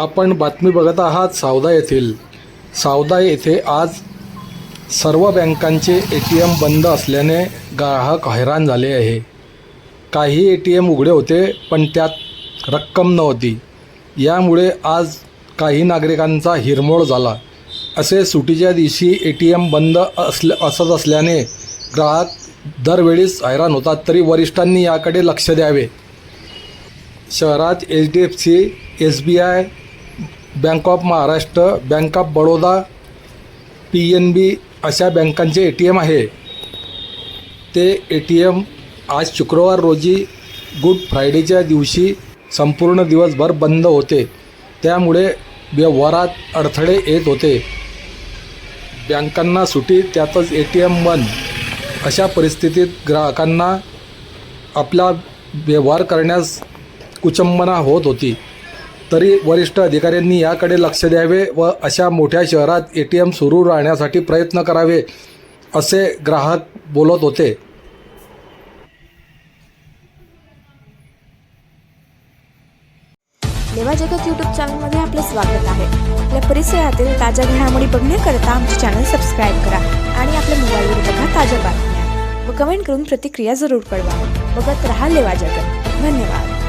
आपण बातमी बघत आहात सावदा येथील. सावदा येथे आज सर्व बँकांचे ए टी एम बंद असल्याने ग्राहक हैराण झाले आहे. काही ए टी एम उघडे होते पण त्यात रक्कम नव्हती. यामुळे आज काही नागरिकांचा हिरमोड झाला. असे सुटीच्या दिवशी ए टी एम बंद असल्या असत असल्याने ग्राहक दरवेळीच हैराण होतात तरी वरिष्ठांनी याकडे लक्ष द्यावे. शहरात H D F C S B I bank of Maharashtra bank of Baroda P N B अशा बँकांचे ए टी एम आहे. ते ए टी एम आज शुक्रवार रोजी गुड फ्रायडेच्या दिवशी संपूर्ण दिवसभर बंद होते. त्यामुळे व्यवहारात अडथळे येत होते. बँकांना सुटी त्यातच ए टी एम बंद. अशा परिस्थितीत ग्राहकांना आपला व्यवहार करण्यास कुचंबना होत होती. तरी वरिष्ठ अधिकाऱ्यांनी याकडे लक्ष द्यावे व अशा मोठ्या शहरात ए टी एम सुरू राहण्यासाठी प्रयत्न करावे असे ग्राहक बोलत होते. लेवा जगत यूट्यूब चॅनलमध्ये आपलं स्वागत आहे. आपल्या परिसरातील ताज्या घडामोडी बघण्याकरता आमचे चॅनल सबस्क्राईब करा आणि आपल्या मोबाईलवर बघा ताज्या बातम्या व कमेंट करून प्रतिक्रिया जरूर कळवा. बघत राहा लेवा जगत. धन्यवाद.